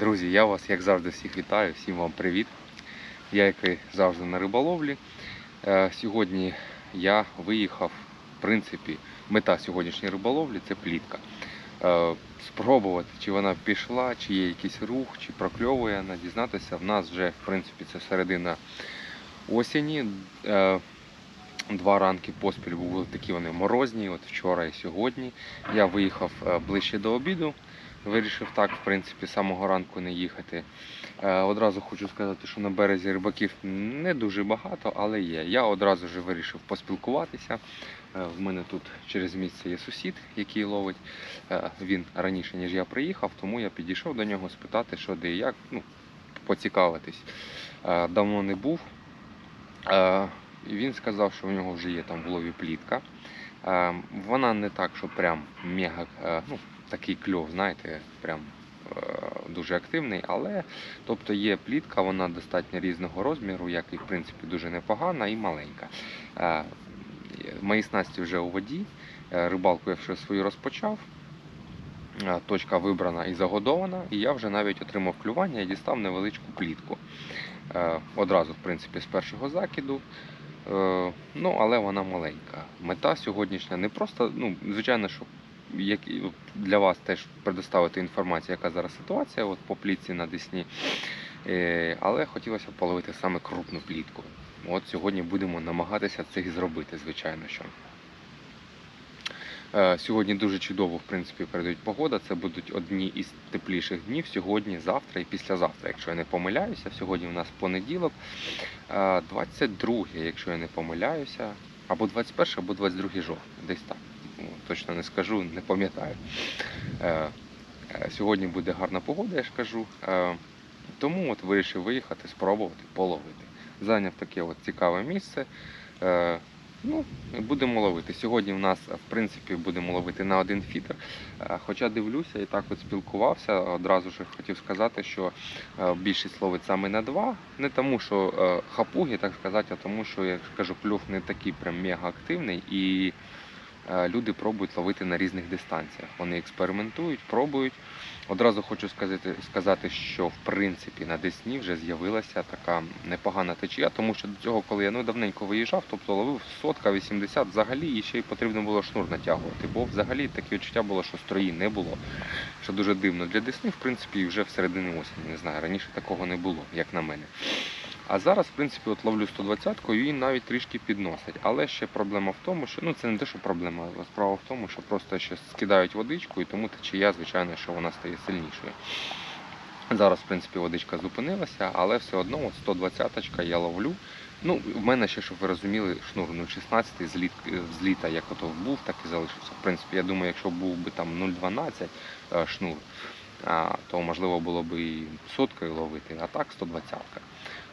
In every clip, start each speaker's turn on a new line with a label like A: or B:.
A: Друзі, я вас, як завжди, всіх вітаю, всім вам привіт. Я, як і завжди, на риболовлі. Е, Сьогодні я виїхав, в принципі, мета сьогоднішньої риболовлі це плітка. Е, Спробувати, чи вона пішла, чи є якийсь рух, чи прокльовує вона, дізнатися. В нас вже, в принципі, це середина осені. Е, Два ранки поспіль були такі вони морозні, от вчора і сьогодні. Я виїхав ближче до обіду. Вирішив так, в принципі, самого ранку не їхати. Е, Одразу хочу сказати, що на березі рибаків не дуже багато, але є. Я одразу ж вирішив поспілкуватися. Е, В мене тут через місце є сусід, який ловить. Е, Він раніше, ніж я приїхав, тому я підійшов до нього спитати, що де і як, ну, поцікавитись. Давно не був. І він сказав, що в нього вже є там в лові плітка. Вона не так, що прям мега, ну, такий кльов, знаєте, прям е, дуже активний, але тобто є плітка, вона достатньо різного розміру, як і в принципі дуже непогана і маленька. Е, Мої снасті вже у воді, е, рибалку я вже свою розпочав. Точка вибрана і загодована, і я вже навіть отримав клювання і дістав невеличку плітку. Одразу, в принципі, з першого закиду. Ну, але вона маленька. Мета сьогоднішня не просто, ну, звичайно, що як для вас теж предоставити інформацію, яка зараз ситуація от по плітці на Десні. Е, Але хотілося б половити саме крупну плітку. От сьогодні будемо намагатися це і зробити, звичайно. що. Е, Сьогодні дуже чудово, в принципі, передають погода. Це будуть одні із тепліших днів сьогодні, завтра і післязавтра, якщо я не помиляюся. Сьогодні у нас понеділок, е, 22, якщо я не помиляюся, або 21, або 22 жовтня, десь так. Точно не скажу, не пам'ятаю. Е, е, Сьогодні буде гарна погода, я ж кажу. Е, Тому от вирішив виїхати, спробувати половити. Зайняв таке от цікаве місце. Ну, будемо ловити. Сьогодні в нас, в принципі, будемо ловити на один фідер. Е, Хоча дивлюся і так от спілкувався, одразу ж хотів сказати, що більшість ловить саме на два. Не тому, що хапуги, так сказати, а тому, що, як кажу, клюв не такий прям мега активний і люди пробують ловити на різних дистанціях. Вони експериментують, пробують. Одразу хочу сказати, сказати, що в принципі на Десні вже з'явилася така непогана течія, тому що до цього, коли я ну, давненько виїжджав, тобто ловив сотка, 80 взагалі, і ще й потрібно було шнур натягувати, бо взагалі таке відчуття було, що строї не було. Що дуже дивно для Десни, в принципі, вже в середині осені, не знаю, раніше такого не було, як на мене. А зараз, в принципі, от ловлю 120-ку і навіть трішки підносить. Але ще проблема в тому, що ну це не те, що проблема, а справа в тому, що просто ще скидають водичку, і тому течія, звичайно, що вона стає сильнішою. Зараз, в принципі, водичка зупинилася, але все одно от 120-ка я ловлю. Ну, в мене ще, щоб ви розуміли, шнур 0,16 з, літ, з літа, як ото був, так і залишився. В принципі, я думаю, якщо був би там 0,12 е, шнур, то можливо було б і соткою ловити, а так 120-ка.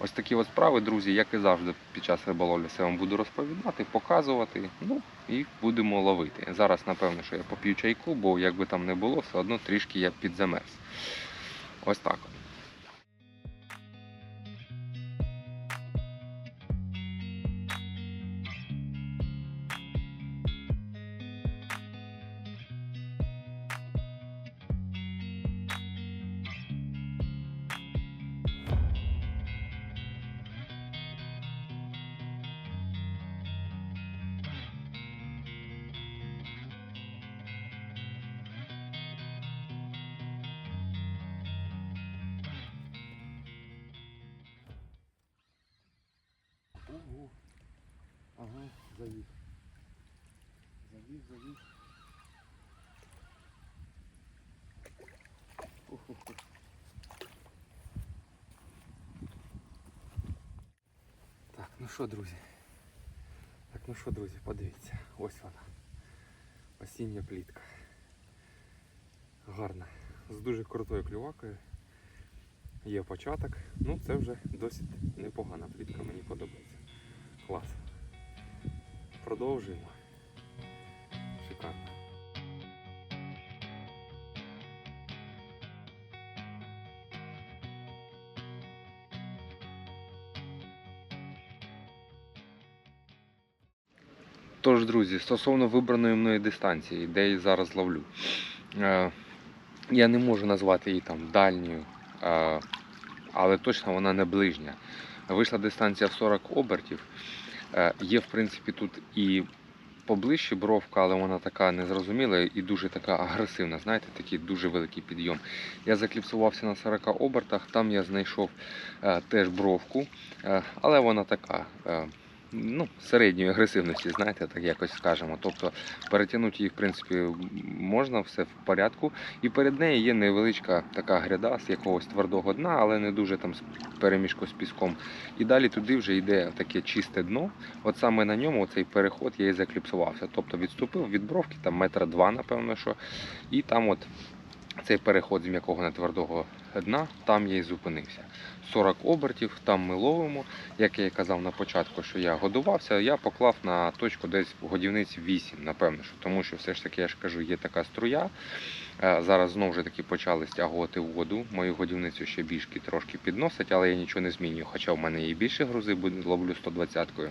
A: Ось такі от справи, друзі, як і завжди під час риболовлі все вам буду розповідати, показувати, ну і будемо ловити. Зараз, напевно, що я поп'ю чайку, бо як би там не було, все одно трішки я підзамерз. Ось так.
B: Ага, завис. Завис, завис. Так, ну що, друзі? Так, ну що, друзі, подивіться. Ось вона. Осіння плітка. Гарна. З дуже крутою клювакою. Є початок. Ну, це вже досить непогана плітка, мені подобається. Клас. Продовжуємо. Шикарно.
A: Тож, друзі, стосовно вибраної мною дистанції, де я зараз ловлю. Е, Я не можу назвати її там дальньою Е, але точно вона не ближня. Вийшла дистанція в 40 обертів. Е, Є, в принципі, тут і поближче бровка, але вона така незрозуміла і дуже така агресивна. Знаєте, такий дуже великий підйом. Я закліпсувався на 40 обертах, там я знайшов е, теж бровку, е, але вона така. Ну, середньої агресивності, знаєте, так якось скажемо. Тобто перетягнути її, в принципі, можна, все в порядку. І перед нею є невеличка така гряда з якогось твердого дна, але не дуже там з перемішку з піском. І далі туди вже йде таке чисте дно. От саме на ньому цей переход я і закліпсувався. Тобто відступив від бровки, там метра два, напевно, що. І там от цей переход з м'якого на твердого дна, там я і зупинився. 40 обертів, там ми ловимо. Як я і казав на початку, що я годувався, я поклав на точку десь в годівниці 8, напевно, що тому що все ж таки, я ж кажу, є така струя. Е, Зараз знову ж таки почали стягувати воду. Мою годівницю ще більшки трошки підносить, але я нічого не змінюю. Хоча в мене є більше грузи, ловлю 120-кою.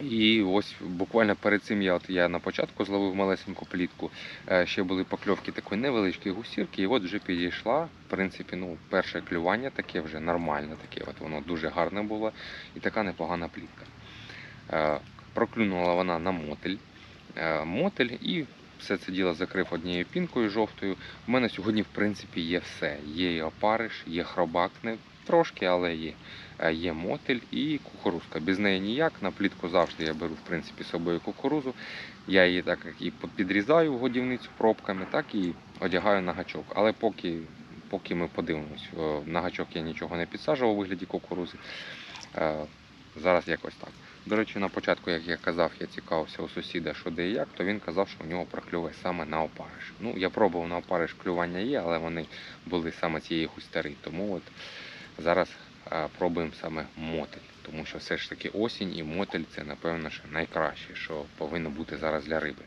A: І ось буквально перед цим я, от, я на початку зловив малесеньку плітку. Е, Ще були покльовки такої невеличкої гусірки, і от вже підійшла. В принципі, ну, перше клювання таке вже нормальне, таке, от воно дуже гарне було і така непогана плітка. Е, Проклюнула вона на мотель. Е, Мотель і все це діло закрив однією пінкою жовтою. У мене сьогодні, в принципі, є все. Є і опариш, є хробак, трошки, але є. Е, Є мотель і кукурузка. Без неї ніяк. На плітку завжди я беру в принципі, з собою кукурузу. Я її так і підрізаю в годівницю пробками, так і одягаю на гачок. Але поки, поки ми подивимось, О, на гачок я нічого не підсаджував у вигляді кукурузи. Е, Зараз якось так. До речі, на початку, як я казав, я цікавився у сусіда, що де і як, то він казав, що у нього проклюває саме на опариш. Ну, я пробував на опариш, клювання є, але вони були саме цієї густари. Тому от зараз пробуємо саме мотель. Тому що все ж таки осінь і мотель це, напевно, що найкраще, що повинно бути зараз для риби.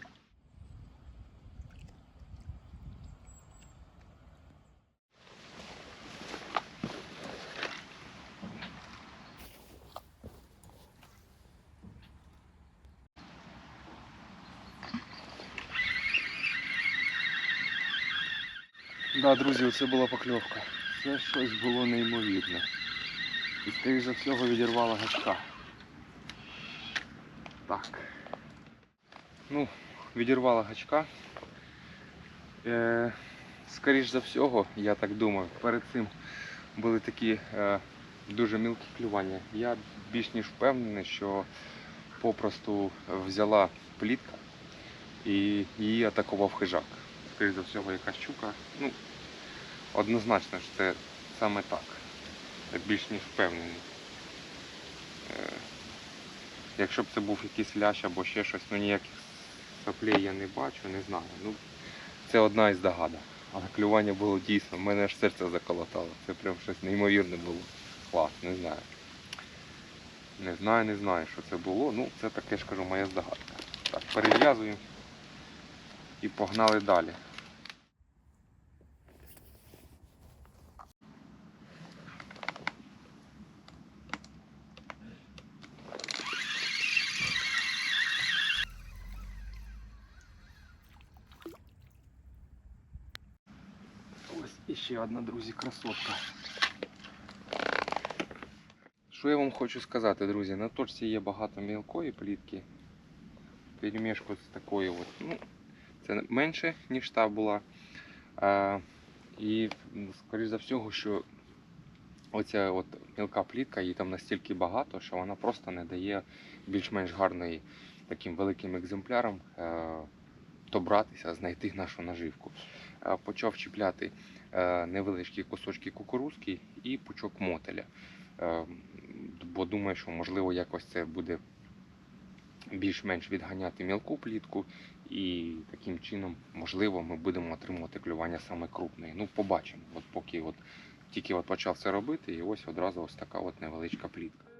A: Да, друзі, це була покльовка. Це щось було неймовірне. І скоріш за всього відірвала гачка. Так. Ну, відірвала гачка. Е, скоріш за всього, я так думаю, перед цим були такі е, дуже мілкі клювання. Я більш ніж впевнений, що попросту взяла плітка і її атакував хижак. Скоріш за всього, якась щука. Ну, однозначно ж це саме так. Я більш ніж впевнений. Е, якщо б це був якийсь лящ або ще щось, ну ніяких соплей я не бачу, не знаю. Ну, це одна із догадок. Але клювання було дійсно, в мене аж серце заколотало. Це прям щось неймовірне було. Клас, не знаю. Не знаю, не знаю, що це було. Ну, це таке ж кажу, моя здогадка. Так, перев'язуємо і погнали далі. Іще одна, друзі, красотка. Що я вам хочу сказати, друзі? На точці є багато мілкої плітки. Перемішку з такою от. Ну, це менше, ніж та була. А, і скоріш за всього, що оця от мілка плітка, її там настільки багато, що вона просто не дає більш-менш гарної таким великим екземплярам е, добратися, знайти нашу наживку. Е, почав чіпляти е, невеличкі кусочки кукурузки і пучок мотеля. Е, Бо думаю, що можливо якось це буде більш-менш відганяти мілку плітку, і таким чином, можливо, ми будемо отримувати клювання саме крупної. Ну, побачимо. От поки от тільки от почав це робити, і ось одразу ось така от невеличка плітка.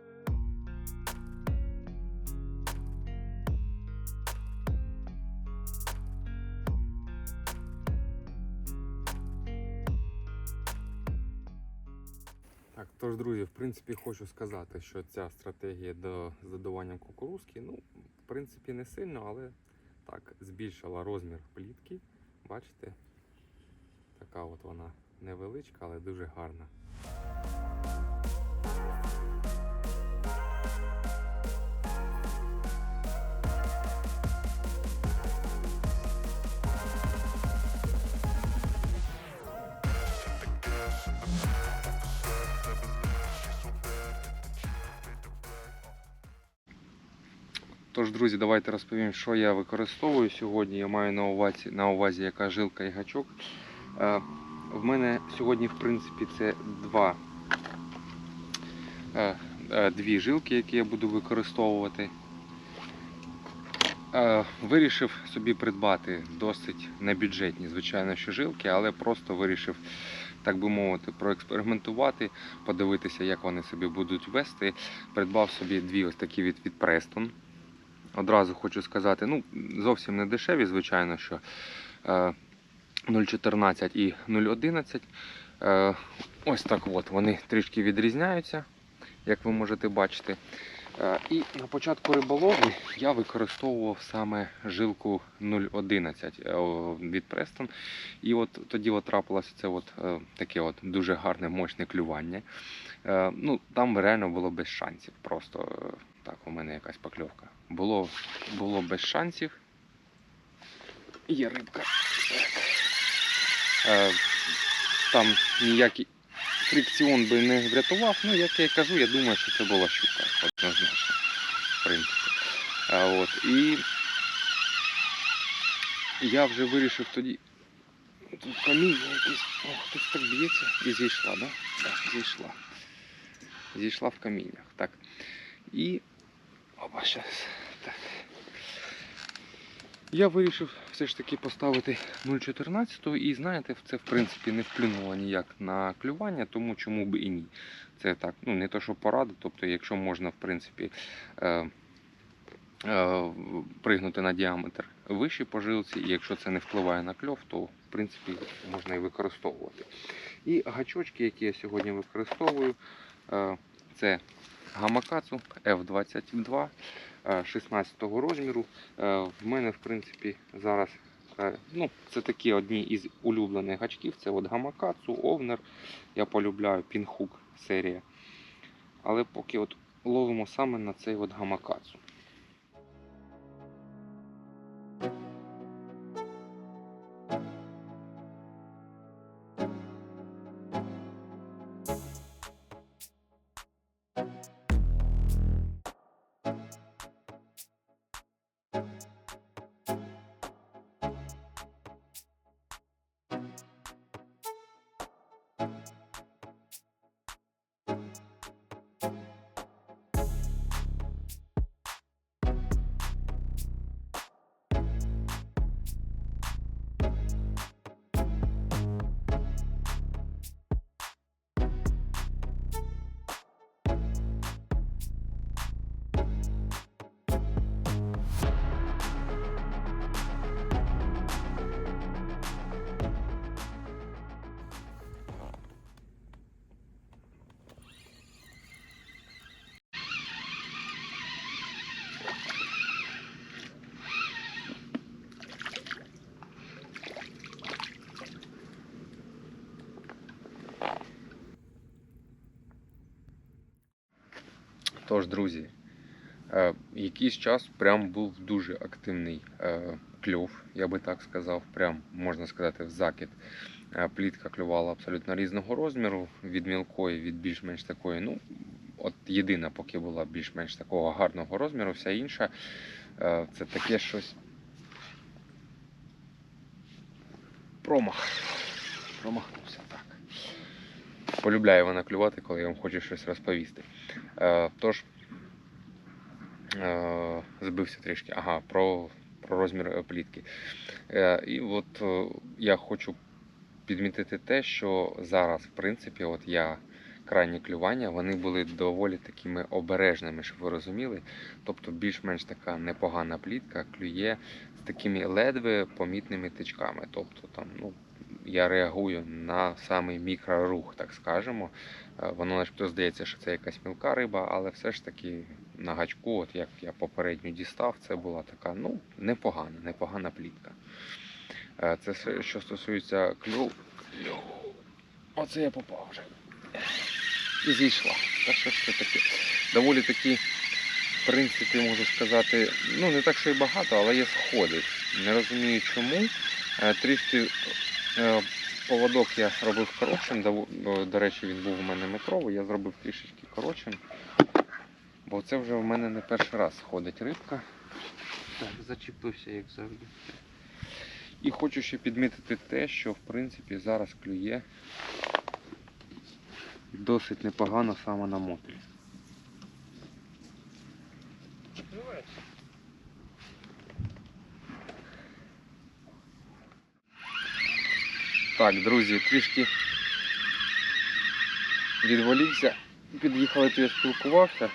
A: Принципі, хочу сказати, що ця стратегія до з кукурузки, ну, в принципі, не сильно, але так, збільшила розмір плітки. Бачите?
B: така от вона невеличка, але дуже гарна.
A: Тож, друзі, давайте розповім, що я використовую сьогодні. Я маю на увазі, на увазі яка жилка і гачок. Е, в мене сьогодні, в принципі, це два, е, е, дві жилки, які я буду використовувати. Вирішив собі придбати досить небюджетні, звичайно, що жилки, але просто вирішив, так би мовити, проекспериментувати, подивитися, як вони собі будуть вести. Придбав собі дві ось такі від, від Preston. Одразу хочу сказати, ну, зовсім не дешеві, звичайно, що е, 0,14 і 0,11. Е, ось так от вони трішки відрізняються, як ви можете бачити. Е, і на початку риболовлі я використовував саме жилку 0,11 е, від Preston. І от тоді от трапилося це от, е, таке от дуже гарне мощне клювання. Е, ну, там реально було без шансів. Просто е, так, у мене якась покльовка. Було, було без шансів. Є рибка. Е, там ніякий фрикціон би не врятував. Ну, як я й кажу, я думаю, що це була щука. Однозначно. В принципі. А, от. І я вже вирішив тоді. Тут каміння якесь. О, хтось так б'ється. І зійшла, да? Так, зійшла. Зійшла в каміннях. Так. І. Опа, щас. Так. Я вирішив все ж таки поставити 0,14 і знаєте, це в принципі не вплинуло ніяк на клювання, тому чому б і ні. Це так, ну не то, що порада, тобто, якщо можна, в принципі, е, е, пригнути на діаметр вище по жилці, і якщо це не впливає на кльов, то в принципі можна і використовувати. І гачочки, які я сьогодні використовую, е, це Гамакацу F22 е, 16 розміру. Е, В мене, в принципі, зараз е, ну, це такі одні із улюблених гачків. Це от Гамакацу, Овнер. Я полюбляю Пінхук серія. Але поки от ловимо саме на цей от Гамакацу. Тож, друзі, е, якийсь час прям був дуже активний е, кльов, я би так сказав. Прям можна сказати, в закид. Е, Плітка клювала абсолютно різного розміру, від мілкої, від більш-менш такої. Ну, от єдина, поки була більш-менш такого гарного розміру, вся інша це таке щось. Промах. Промахнувся так. Полюбляю вона клювати, коли я вам хочу щось розповісти. Е, тож, е, збився трішки. Ага, про, про розмір е, плітки. І от я хочу підмітити те, що зараз, в принципі, от я крайні клювання, вони були доволі такими обережними, щоб ви розуміли. Тобто більш-менш така непогана плітка клює з такими ледве помітними тичками. Тобто там, ну, я реагую на самий мікрорух, так скажемо. Е, Воно начебто здається, що це якась мілка риба, але все ж таки на гачку, от як я попередньо дістав, це була така ну, непогана, непогана плітка. Е, Це все, що стосується клю... Оце я попав вже. І зійшла. Так що це таке. Доволі такі, в принципі, можу сказати, ну не так, що і багато, але є сходи. Не розумію чому. Е, Трішки поводок я робив коротшим. До речі, він був у мене метровий, я зробив трішечки коротшим. Бо це вже в мене не перший раз ходить рибка.
C: Так, зачепився, як завжди.
A: І хочу ще підмітити те, що в принципі зараз клює досить непогано саме на мотель. Так, друзі, трішки відволікся. Під'їхали, то я спілкувався.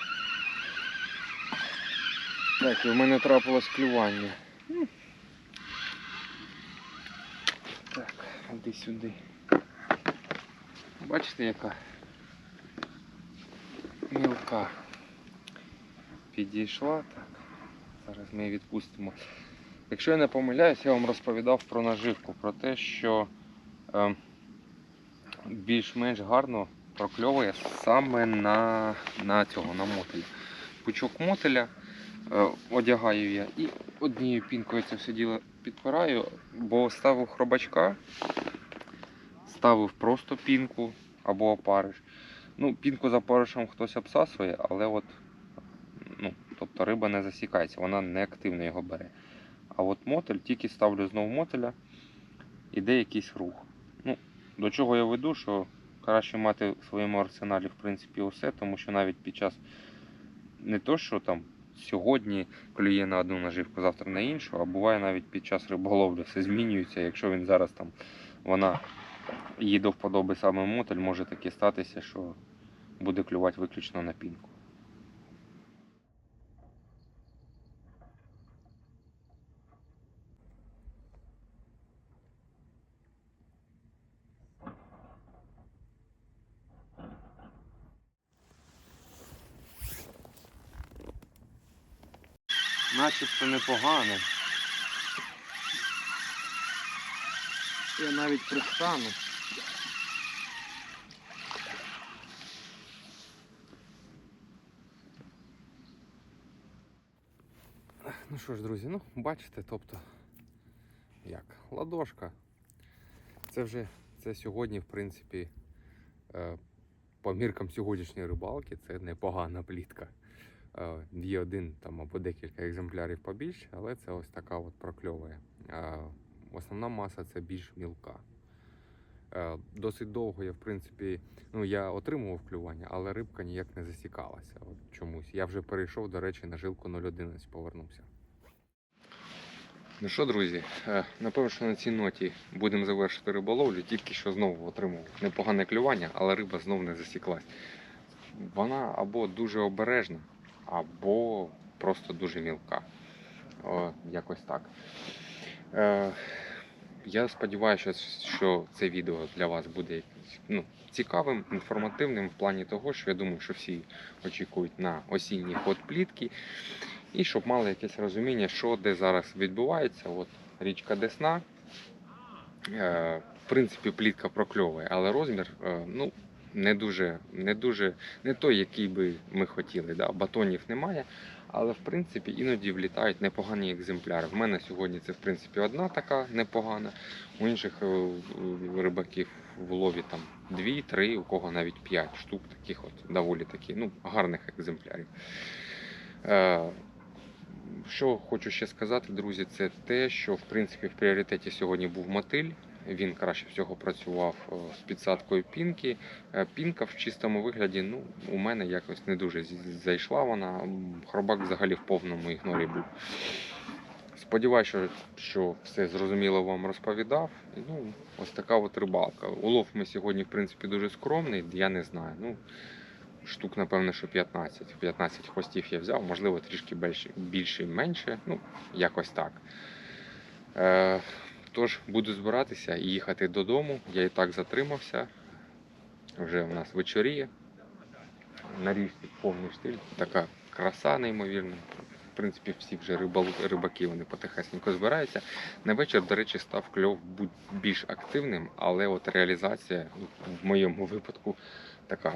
A: Так, і в мене трапилось клювання. Так, іди сюди. Бачите, яка мілка підійшла. Так, зараз ми її відпустимо. Якщо я не помиляюсь, я вам розповідав про наживку, про те, що більш-менш гарно прокльовує саме на, на цього, на мотеля. Пучок мотеля е, одягаю я і однією пінкою це все діло підпираю, бо ставив хробачка, ставив просто пінку або опариш. Ну, пінку за опаришем хтось обсасує, але от, ну, тобто риба не засікається, вона не активно його бере. А от мотель, тільки ставлю знову мотеля, іде якийсь рух. До чого я веду, що краще мати в своєму арсеналі в принципі усе, тому що навіть під час не то, що там сьогодні клює на одну наживку, завтра на іншу, а буває навіть під час риболовлі все змінюється. Якщо він зараз там вона їй до вподоби саме мотель, може таке статися, що буде клювати виключно на пінку. Начебто. Я навіть пристану. Ну що ж, друзі, ну бачите, тобто, як, ладошка. Це вже це сьогодні, в принципі, е, по міркам сьогоднішньої рибалки, це непогана плітка. Е, Є один там або декілька екземплярів побільше, але це ось така от прокльовує. Е, Основна маса це більш мілка. Е, Досить довго я, в принципі, ну я отримував клювання, але рибка ніяк не засікалася. От чомусь. Я вже перейшов, до речі, на жилку 0,11 повернувся. Ну що, друзі, е, напевно, що на цій ноті будемо завершити риболовлю. Тільки що знову отримав непогане клювання, але риба знову не засіклась. Вона або дуже обережна, або просто дуже мілка. О, якось так. Е, я сподіваюся, що це відео для вас буде ну, цікавим, інформативним в плані того, що я думаю, що всі очікують на осінній ход плітки. І щоб мали якесь розуміння, що де зараз відбувається. От річка Десна. Е, в принципі, плітка прокльовує, але розмір е, ну, не дуже, не дуже, не той, який би ми хотіли. Да? Батонів немає, але в принципі іноді влітають непогані екземпляри. В мене сьогодні це в принципі одна така непогана. У інших е, рибаків в лові там 2-3, у кого навіть 5 штук таких от доволі такі, ну, гарних екземплярів. Е, що хочу ще сказати, друзі, це те, що в принципі в пріоритеті сьогодні був мотиль. Він краще всього працював е, з підсадкою пінки. Е, Пінка в чистому вигляді, ну, у мене якось не дуже зайшла вона. Хробак взагалі в повному ігнорі був. Сподіваюся, що, все зрозуміло вам розповідав. Ну, ось така от рибалка. Улов ми сьогодні, в принципі, дуже скромний, я не знаю. Ну, штук, напевно, що 15. 15 хвостів я взяв, можливо, трішки більше і менше. Ну, якось так. Е, тож, буду збиратися і їхати додому. Я і так затримався. Вже у нас вечоріє. На річці повний штиль. Така краса, неймовірна. В принципі, всі вже рибаки вони потихесенько збираються. На вечір, до речі, став кльов більш активним, але от реалізація в моєму випадку така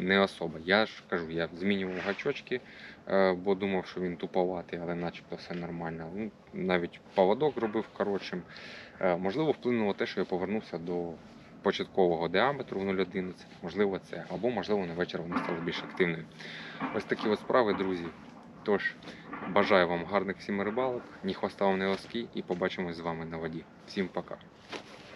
A: не особа. Я ж кажу, я змінював гачочки, е, бо думав, що він туповатий, але начебто все нормально. Ну, навіть поводок робив коротшим. Е, Можливо, вплинуло те, що я повернувся до початкового діаметру в 0,11. Можливо, це. Або, можливо, на вечір вони стали більш активними. Ось такі от справи, друзі. Тож, бажаю вам гарних всім рибалок, ні хвоста вам не лоски, і побачимось з вами на воді. Всім пока.